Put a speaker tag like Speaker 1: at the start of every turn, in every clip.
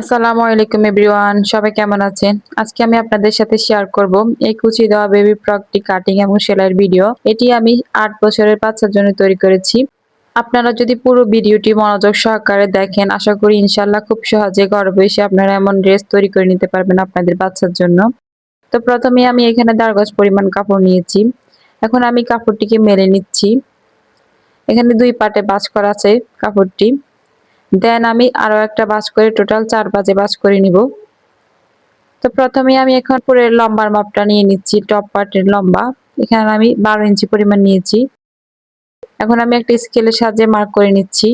Speaker 1: আসসালামু আলাইকুম এভরিওয়ান, সবাই কেমন আছেন? আজকে আমি আপনাদের সাথে শেয়ার করব এই কুচি দেওয়া বেবি ফ্রকটি কাটিং এবং সেলাইয়ের ভিডিও এটি আমি আট বছরের বাচ্চার জন্য তৈরি করেছি। আপনারা যদি পুরো ভিডিওটি মনোযোগ সহকারে দেখেন, আশা করি ইনশাল্লাহ খুব সহজে ঘরে বসে আপনারা এমন ড্রেস তৈরি করে নিতে পারবেন আপনাদের বাচ্চার জন্য। তো প্রথমে আমি এখানে দেড় গজ পরিমাণ কাপড় নিয়েছি। এখন আমি কাপড়টিকে মেলে নিচ্ছি। এখানে দুই পাটে বাজ করা আছে কাপড়টি। দেন আমি আরও একটা বাস করে টোটাল চার বাজে বাস করে নিব। তো প্রথমে আমি এখন পুরো লম্বার মাপটা নিয়ে নিচ্ছি, টপ পার্টের লম্বা। এখানে আমি বারো ইঞ্চি পরিমাণ নিয়েছি। এখন আমি একটা স্কেলের সাহায্যে মার্ক করে নিচ্ছি।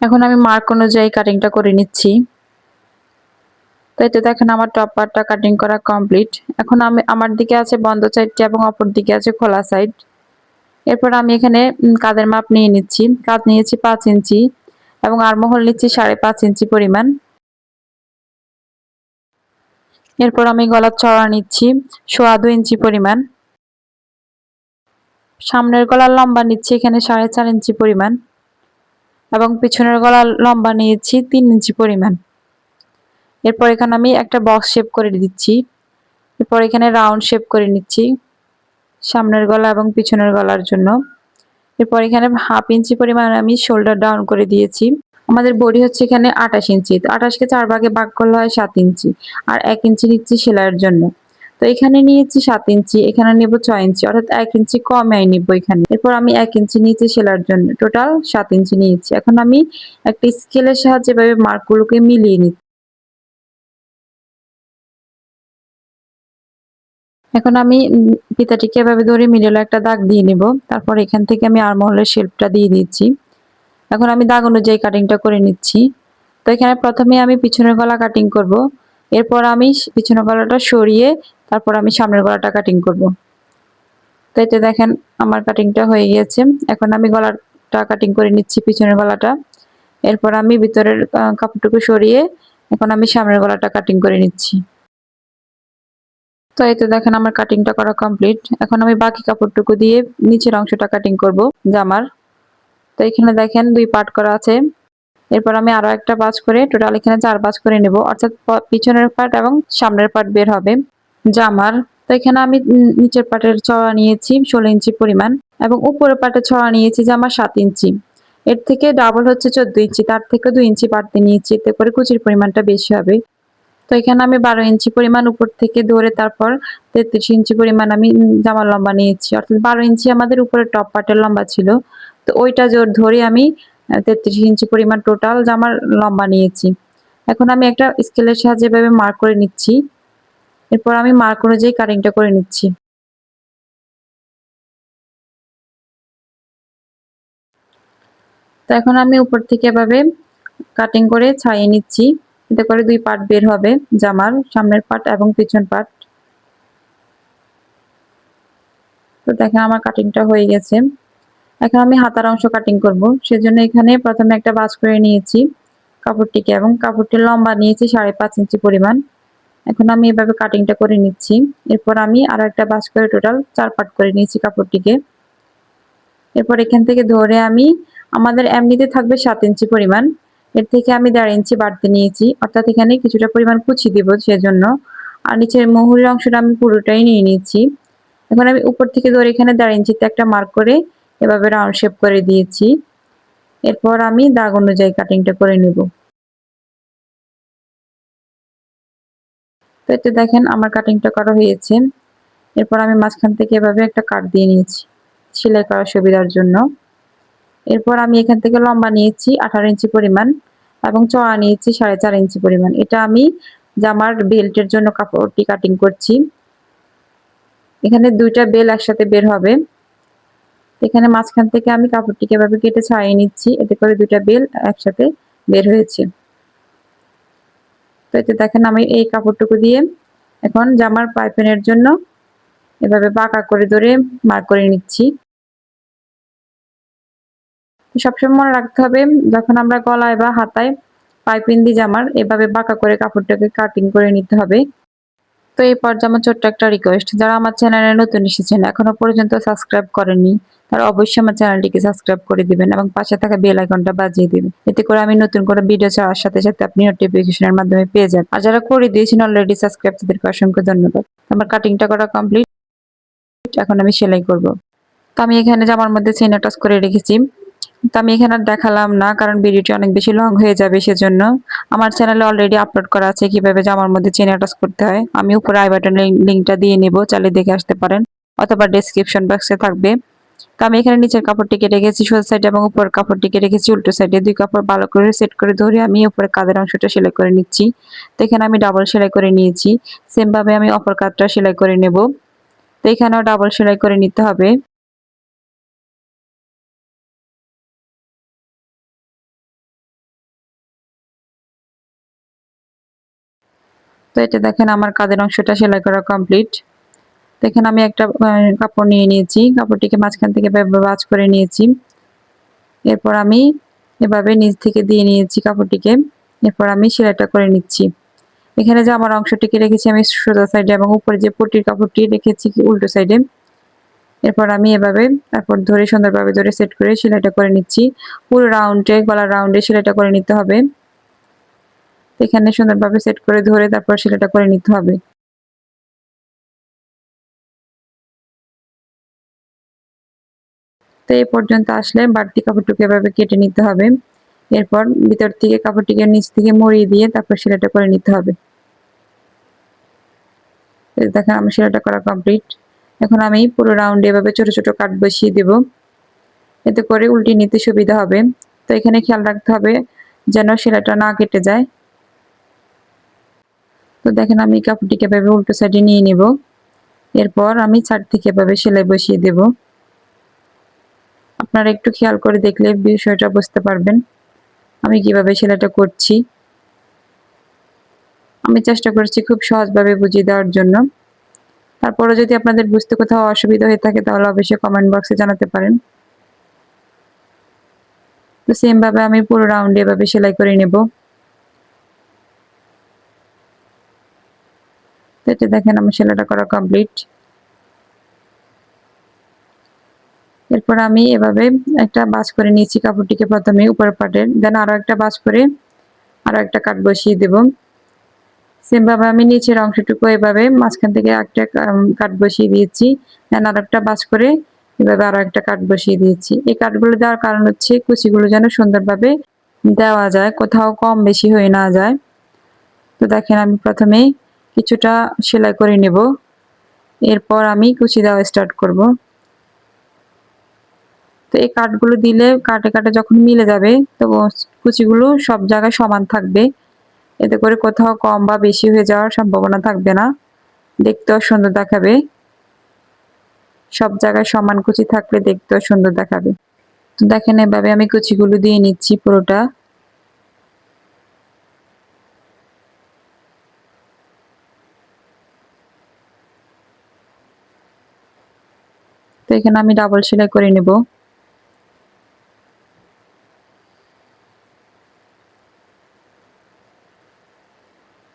Speaker 1: এখন আমি মার্ক অনুযায়ী কাটিংটা করে নিচ্ছি। তো এতে দেখেন আমার টপ পার্টটা কাটিং করা কমপ্লিট এখন আমি, আমার দিকে আছে বন্ধ সাইডটি এবং অপর দিকে আছে খোলা সাইড এরপর আমি এখানে কাদের মাপ নিয়ে নিচ্ছি। কাজ নিয়েছি পাঁচ ইঞ্চি। এবং আরমহল নিচ্ছি সাড়ে পাঁচ ইঞ্চি পরিমাণ। এরপর আমি গলার চড়া নিচ্ছি সোয়া দু ইঞ্চি পরিমাণ। সামনের গলার লম্বা নিচ্ছি এখানে সাড়ে চার ইঞ্চি পরিমাণ এবং পিছনের গলার লম্বা নিয়েছি তিন ইঞ্চি পরিমাণ। এরপর এখানে আমি একটা বক্স শেপ করে দিচ্ছি। এরপর এখানে রাউন্ড শেপ করে নিচ্ছি সামনের গলা এবং পিছনের গলার জন্য। এরপর এখানে হাফ ইঞ্চি পরিমাণ আমি শোল্ডার ডাউন করে দিয়েছি। আমাদের বডি হচ্ছে এখানে আঠাশ ইঞ্চি। তো আঠাশকে চার ভাগে ভাগ করলে হয় সাত ইঞ্চি আর এক ইঞ্চি নিচ্ছি সেলাইয়ের জন্য। তো এখানে নিয়েছি সাত ইঞ্চি, এখানে নেব ছয় ইঞ্চি। অর্থাৎ এক ইঞ্চি কমে নিব এখানে। এরপর আমি এক ইঞ্চি নিয়েছি সেলার জন্য। টোটাল সাত ইঞ্চি নিয়েছি। এখন আমি একটা স্কেলের সাহায্যে ভাবে মার্কগুলোকে মিলিয়ে নিচ্ছি। এখন আমি পিতাটিকে এভাবে ধরে মিডলে একটা দাগ দিয়ে নিব। তারপর এখান থেকে আমি আরমহলের শেল্পটা দিয়ে দিচ্ছি। এখন আমি দাগ অনুযায়ী কাটিংটা করে নিচ্ছি। তো এখানে প্রথমে আমি পিছনের গলা কাটিং করব। এরপর আমি পিছনের গলাটা সরিয়ে তারপর আমি সামনের গলাটা কাটিং করব। তো এতে দেখেন আমার কাটিংটা হয়ে গিয়েছে। এখন আমি গলাটা কাটিং করে নিচ্ছি পিছনের গলাটা। এরপর আমি ভিতরের কাপড়টুকু সরিয়ে এখন আমি সামনের গলাটা কাটিং করে নিচ্ছি। তো এতে দেখেন আমার কাটিংটা করা কমপ্লিট এখন আমি বাকি কাপড়টুকু দিয়ে নিচের অংশটা কাটিং করব, জামার। তো এখানে দেখেন দুই পার্ট করা আছে। এরপর আমি আরও একটা বাজ করে টোটাল এখানে চার বাজ করে নেব। অর্থাৎ পিছনের পার্ট এবং সামনের পার্ট বের হবে। জামার, তো এখানে আমি নিচের পার্টের চড়া নিয়েছি, ষোলো ইঞ্চি পরিমাণ। এবং উপরের পার্টের ছড়া নিয়েছি জামার সাত ইঞ্চি। এর থেকে ডাবল হচ্ছে চোদ্দ ইঞ্চি, তার থেকে দুই ইঞ্চি বাড়তে নিয়েছি, এতে করে কুচির পরিমাণটা বেশি হবে। তো এখানে আমি বারো ইঞ্চি পরিমাণ উপর থেকে ধরে তারপর তেত্রিশ ইঞ্চি পরিমাণ আমি জামার লম্বা নিয়েছি। অর্থাৎ বারো ইঞ্চি আমাদের উপরে টপ পার্টের লম্বা ছিল। তো ওইটা জোর ধরে আমি তেত্রিশ ইঞ্চি পরিমাণ টোটাল জামার লম্বা নিয়েছি। এখন আমি একটা স্কেলের সাহায্যে এভাবে মার্ক করে নিচ্ছি। এরপর আমি মার্ক অনুযায়ী কাটিংটা করে নিচ্ছি। তো এখন আমি উপর থেকে এভাবে কাটিং করে ছাইয়ে নিচ্ছি। এতে করে দুই পার্ট বের হবে, জামার সামনের পার্ট এবং পিছন পার্ট। তো দেখেন আমার কাটিংটা হয়ে গেছে। এখন আমি হাতার অংশ কাটিং করব। সেজন্য এখানে প্রথমে একটা বাজ করে নিয়েছি কাপড়টিকে এবং কাপড়টি লম্বা নিয়েছি সাড়ে পাঁচ ইঞ্চি পরিমাণ। এখন আমি এভাবে কাটিংটা করে নিচ্ছি। এরপর আমি আরও একটা বাস করে টোটাল চার পাট করে নিয়েছি কাপড়টিকে। এরপর এখান থেকে ধরে আমি, আমাদের এমনিতে থাকবে সাত ইঞ্চি পরিমাণ। এর থেকে আমি দেড় ইঞ্চি বাড়তে নিয়েছি। অর্থাৎ এখানে কিছুটা পরিমাণ কুচি দিব সেজন্য। আর নিচের মহুরের অংশটা আমি পুরোটাই নিয়ে নিয়েছি। এখন আমি উপর থেকে ধরে এখানে দেড় ইঞ্চিতে একটা মার্ক করে এভাবে রাউন্ড শেপ করে দিয়েছি। এরপর আমি দাগ অনুযায়ী কাটিংটা করে নেব। তো এতে দেখেন আমার কাটিংটা করা হয়েছে। এরপর আমি মাঝখান থেকে এভাবে একটা কাট দিয়ে নিয়েছি। সেলাই করার সুবিধার জন্য। এরপর আমি এখান থেকে লম্বা নিয়েছি আঠারো ইঞ্চি পরিমাণ এবং চড়া নিয়েছি সাড়ে চার ইঞ্চি পরিমাণ। এটা আমি জামার বেল্টের জন্য কাপড়টি কাটিং করছি। এখানে দুইটা বেল একসাথে বের হবে। এখানে মাঝখান থেকে আমি কাপড়টিকে এভাবে কেটে ছাড়িয়ে নিচ্ছি। এতে করে দুইটা বেল একসাথে বের হয়েছে। তো এতে দেখেন আমি এই কাপড়টুকু দিয়ে এখন জামার পাইপেনের জন্য এভাবে বাঁকা করে ধরে মার্ক করে নিচ্ছি। সবসময় মনে রাখতে হবে, যখন আমরা গলায় বা হাতায় পাইপিন দিয়ে জামার, এভাবে বাঁকা করে কাপড়টাকে কাটিং করে নিতে হবে। তো এই পর্যায়ে আমার ছোট্ট একটা রিকোয়েস্ট যারা আমার চ্যানেলে নতুন এসেছেন, এখনও পর্যন্ত সাবস্ক্রাইব করেননি, তারা অবশ্যই আমার চ্যানেলটিকে সাবস্ক্রাইব করে দিবেন এবং পাশে থাকা বেল আইকনটা বাজিয়ে দিবেন, এতে করে আমি নতুন করে ভিডিও ছাড়ার সাথে সাথে আপনি নোটিফিকেশনের মাধ্যমে পেয়ে যান আর যারা করে দিয়েছেন অলরেডি সাবস্ক্রাইব তাদেরকে অসংখ্য ধন্যবাদ। আমার কাটিংটা করা কমপ্লিট এখন আমি সেলাই করব। তো আমি এখানে জামার মধ্যে চেন করে রেখেছি। তো আমি এখানে দেখালাম না, কারণ ভিডিওটি অনেক বেশি লং হয়ে যাবে সেজন্য। আমার চ্যানেলে অলরেডি আপলোড করা আছে কীভাবে জামার মধ্যে চেন অ্যাটাচ করতে হয়। আমি উপরে আই বাটন লিঙ্কটা দিয়ে নিব চালিয়ে দেখে আসতে পারেন, অথবা ডেসক্রিপশন বক্সে থাকবে। তো আমি এখানে নিচের কাপড়টিকে রেখেছি, সোজা সাইডে এবং উপরের কাপড়টিকে রেখেছি, উল্টো সাইডে দুই কাপড় ভালো করে সেট করে ধরে আমি উপরে কাঁধের অংশটা সেলাই করে নিচ্ছি। তো এখানে আমি ডাবল সেলাই করে নিয়েছি। সেমভাবে আমি অপর কাঁধটা সেলাই করে নেব। তো এখানেও ডাবল সেলাই করে নিতে হবে। তো এটা দেখেন আমার কাদের অংশটা সেলাই করা কমপ্লিট দেখেন আমি একটা কাপড় নিয়ে নিয়েছি। কাপড়টিকে মাঝখান থেকে বাজ করে নিয়েছি। এরপর আমি এভাবে নিচ থেকে দিয়ে নিয়েছি কাপড়টিকে। এরপর আমি সেলাইটা করে নিচ্ছি। এখানে যে আমার অংশটিকে রেখেছি আমি সোজা সাইডে এবং উপরে যে পটির কাপড়টি রেখেছি উল্টো সাইডে। এরপর আমি এভাবে তারপর ধরে সুন্দরভাবে ধরে সেট করে সেলাইটা করে নিচ্ছি। পুরো রাউন্ডে গলার রাউন্ডে সেলাইটা করে নিতে হবে। এখানে সুন্দরভাবে সেট করে ধরে তারপর সেলাইটা করে নিতে হবে। তো এই পর্যন্ত আসলে বাড়তি কাপড়টুকু এভাবে কেটে নিতে হবে। এরপর ভিতর থেকে কাপড়টিকে নিচ থেকে মরিয়ে দিয়ে তারপর সেলাইটা করে নিতে হবে। দেখেন আমার সেলাইটা করা কমপ্লিট। এখন আমি পুরো রাউন্ডে এভাবে ছোট ছোট কাট বসিয়ে দেব। এতে করে উল্টে নিতে সুবিধা হবে। তো এখানে খেয়াল রাখতে হবে যেন সেলাইটা না কেটে যায়। তো দেখেন আমি কাপড়টিকে এভাবে উল্টো সাইডে নিয়ে নেব। এরপর আমি ছাদ থেকে এভাবে সেলাই বসিয়ে দেব। আপনারা একটু খেয়াল করে দেখলে বিষয়টা বুঝতে পারবেন আমি কীভাবে সেলাইটা করছি। আমি চেষ্টা করছি খুব সহজভাবে বুঝিয়ে দেওয়ার জন্য। তারপরে যদি আপনাদের বুঝতে কোথাও অসুবিধা হয়ে থাকে তাহলে অবশ্যই কমেন্ট বক্সে জানাতে পারেন। তো সেমভাবে আমি পুরো রাউন্ডে এভাবে সেলাই করে নেব। এটা দেখেন আমার সেলাইটা করা কমপ্লিট এরপর আমি এভাবে একটা বাস করে নিয়েছি কাপড়টিকে প্রথমে উপর পাটের দেন আরও একটা বাস করে আরও একটা কাট বসিয়ে দেব। সেম ভাবে আমি নিচের অংশটুকু এভাবে মাঝখান থেকে একটা কাট বসিয়ে দিয়েছি, দেন আরও একটা বাস করে এভাবে আরও একটা কাট বসিয়ে দিয়েছি। এই কাঠগুলো দেওয়ার কারণ হচ্ছে কুচিগুলো যেন সুন্দরভাবে দেওয়া যায়, কোথাও কম বেশি হয়ে না যায়। তো দেখেন আমি প্রথমে কিছুটা সেলাই করে নেব। এরপর আমি কুচি দেওয়া স্টার্ট করব। তো এই কাঠগুলো দিলে কাটে কাটে যখন মিলে যাবে, তো কুচিগুলো সব জায়গায় সমান থাকবে। এতে করে কোথাও কম বা বেশি হয়ে যাওয়ার সম্ভাবনা থাকবে না। দেখতেও সুন্দর দেখাবে। সব জায়গায় সমান কুচি থাকলে দেখতেও সুন্দর দেখাবে। তো দেখেন এভাবে আমি কুচিগুলো দিয়ে নিচ্ছি পুরোটা। এখানে আমি ডাবল সেলাই করে নেব।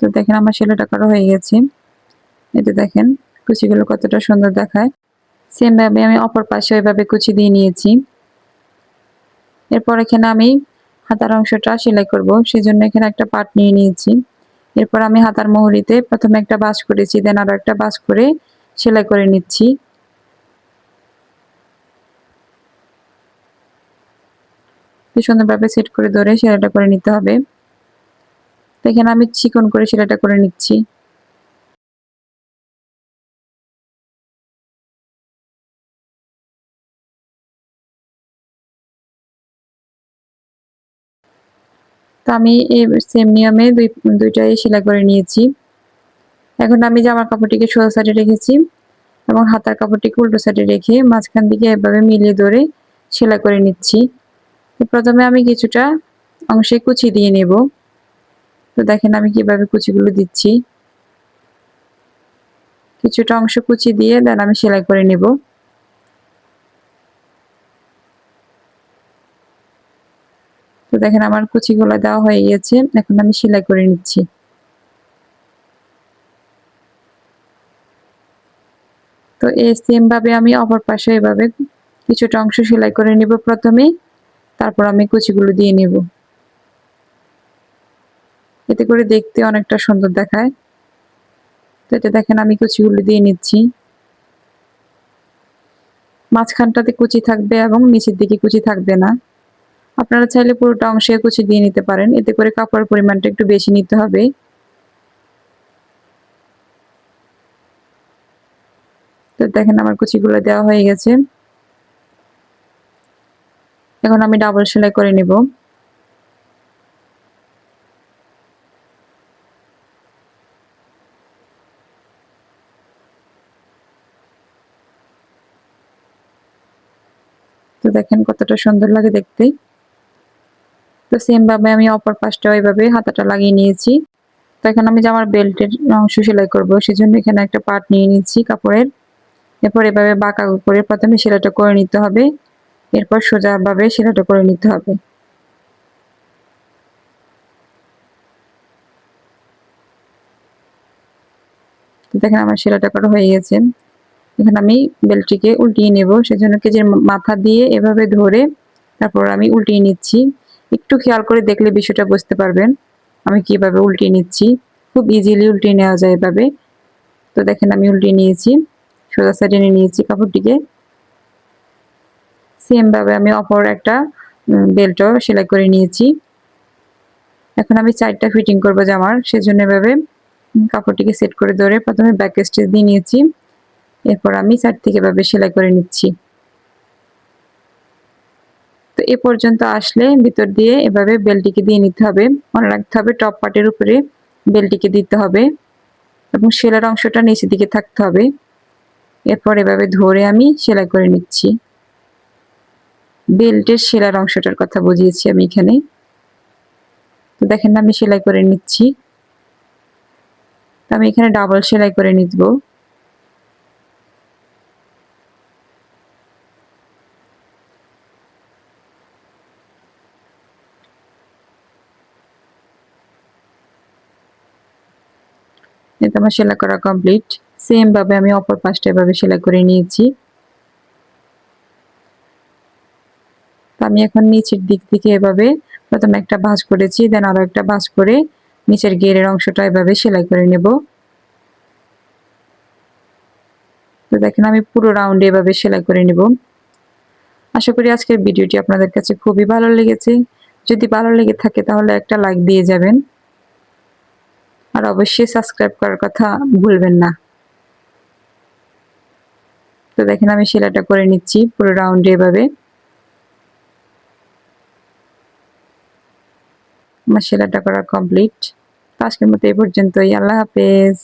Speaker 1: তো দেখেন আমার সেলাইটা করা হয়ে গেছে। এটা দেখেন, কুচিগুলো কতটা সুন্দর দেখায়। সেম ভাবে আমি অপর পাশে ওইভাবে কুচি দিয়ে নিয়েছি। এরপর এখানে আমি হাতার অংশটা সেলাই করব সেই জন্য এখানে একটা পাট নিয়ে নিয়েছি। এরপর আমি হাতার মোহরিতে প্রথমে একটা বাস করেছি, দেন আরও একটা বাস করে সেলাই করে নিচ্ছি। সুন্দরভাবে সেট করে ধরে সেলাইটা করে নিতে হবে। এখানে আমি চিকন করে সেলাইটা করে নিচ্ছি। তো আমি এই সেম নিয়মে দুই, দুইটাই সেলাই করে নিয়েছি। এখন আমি জামার কাপড়টিকে সোজা সাইডে রেখেছি এবং হাতার কাপড়টিকে উল্টো সাইডে রেখে মাঝখান দিকে এভাবে মিলিয়ে ধরে সেলাই করে নিচ্ছি। প্রথমে আমি কিছুটা অংশে কুচি দিয়ে নেব। তো দেখেন আমি কীভাবে কুচিগুলো দিচ্ছি। কিছুটা অংশ কুচি দিয়ে দেন আমি সেলাই করে নেব। তো দেখেন আমার কুচিগুলো দেওয়া হয়ে গেছে, এখন আমি সেলাই করে নিচ্ছি। তো এই সেম ভাবে আমি অপর পাশে এভাবে কিছুটা অংশ সেলাই করে নিব প্রথমেই তারপর আমি কুচিগুলো দিয়ে নিব। এতে করে দেখতে অনেকটা সুন্দর দেখায়। তো এটা দেখেন, আমি কুচিগুলো দিয়ে নিচ্ছি। মাঝখানটাতে কুচি থাকবে এবং নিচের দিকে কুচি থাকবে না। আপনারা চাইলে পুরোটা অংশে কুচি দিয়ে নিতে পারেন। এতে করে কাপড়ের পরিমাণটা একটু বেশি নিতে হবে। তো দেখেন, আমার কুচিগুলো দেওয়া হয়ে গেছে। এখন আমি ডাবল সেলাই করে নিব। তো দেখেন কতটা সুন্দর লাগে দেখতে। তো সেম ভাবে আমি অপর পাশটা ওইভাবে হাতাটা লাগিয়ে নিয়েছি। তো এখন আমি জামার বেল্টের অংশ সেলাই করব, সেজন্য এখানে একটা পাট নিয়ে নিচ্ছি কাপড়ের। এরপর এভাবে বাঁকা করে প্রথমে সেলাইটা করে নিতে হবে। এরপর সোজাভাবে সেলাইটা করে নিতে হবে। দেখেন আমার সেলাইটা করা হয়ে গেছে। এখন আমি বেলটিকে উল্টিয়ে নেব, সেজন্য কেজের মাথা দিয়ে এভাবে ধরে তারপর আমি উল্টিয়ে নিচ্ছি। একটু খেয়াল করে দেখলে বিষয়টা বুঝতে পারবেন, আমি কীভাবে উল্টিয়ে নিচ্ছি। খুব ইজিলি উল্টিয়ে নেওয়া যায় এভাবে। তো দেখেন আমি উল্টিয়ে নিয়েছি, সোজা সাইডে নিয়ে নিয়েছি কাপড়টিকে। সেম ভাবে আমি অপর একটা বেল্টও সেলাই করে নিয়েছি। এখন আমি চারটা ফিটিং করব জামার, সেজন্য এভাবে কাপড়টিকে সেট করে ধরে প্রথমে ব্যাক স্টেজ দিয়ে নিয়েছি। এরপর আমি সাইড থেকে এভাবে সেলাই করে নিচ্ছি। তো এ পর্যন্ত আসলে ভিতর দিয়ে এভাবে বেলটিকে দিয়ে নিতে হবে। মনে রাখতে হবে টপ পার্টের উপরে বেলটিকে দিতে হবে এবং সেলার অংশটা নিচের দিকে থাকতে হবে। এরপর এভাবে ধরে আমি সেলাই করে নিচ্ছি। বেল্টের সেলার অংশটার কথা বুঝিয়েছি আমি এখানে। তো দেখেন আমি সেলাই করে নিচ্ছি। আমি এখানে ডাবল সেলাই করে নিতবো। আমার সেলাই করা কমপ্লিট। সেম ভাবে আমি অপর পাশটা এভাবে সেলাই করে নিয়েছি। আমি এখন নিচের দিক থেকে এভাবে প্রথমে একটা ভাঁজ করেছি দেন আরও একটা ভাঁজ করে নিচের গেরের অংশটা এভাবে সেলাই করে নেব। তো দেখেন আমি পুরো রাউন্ডে এভাবে সেলাই করে নেব। আশা করি আজকের ভিডিওটি আপনাদের কাছে খুবই ভালো লেগেছে। যদি ভালো লেগে থাকে তাহলে একটা লাইক দিয়ে যাবেন। আর অবশ্যই সাবস্ক্রাইব করার কথা ভুলবেন না। তো দেখেন আমি সেলাইটা করে নিচ্ছি পুরো রাউন্ডে এভাবে। আমার সেলাইটা করা কমপ্লিট আজকের মতো এই পর্যন্তই। আল্লাহ হাফেজ।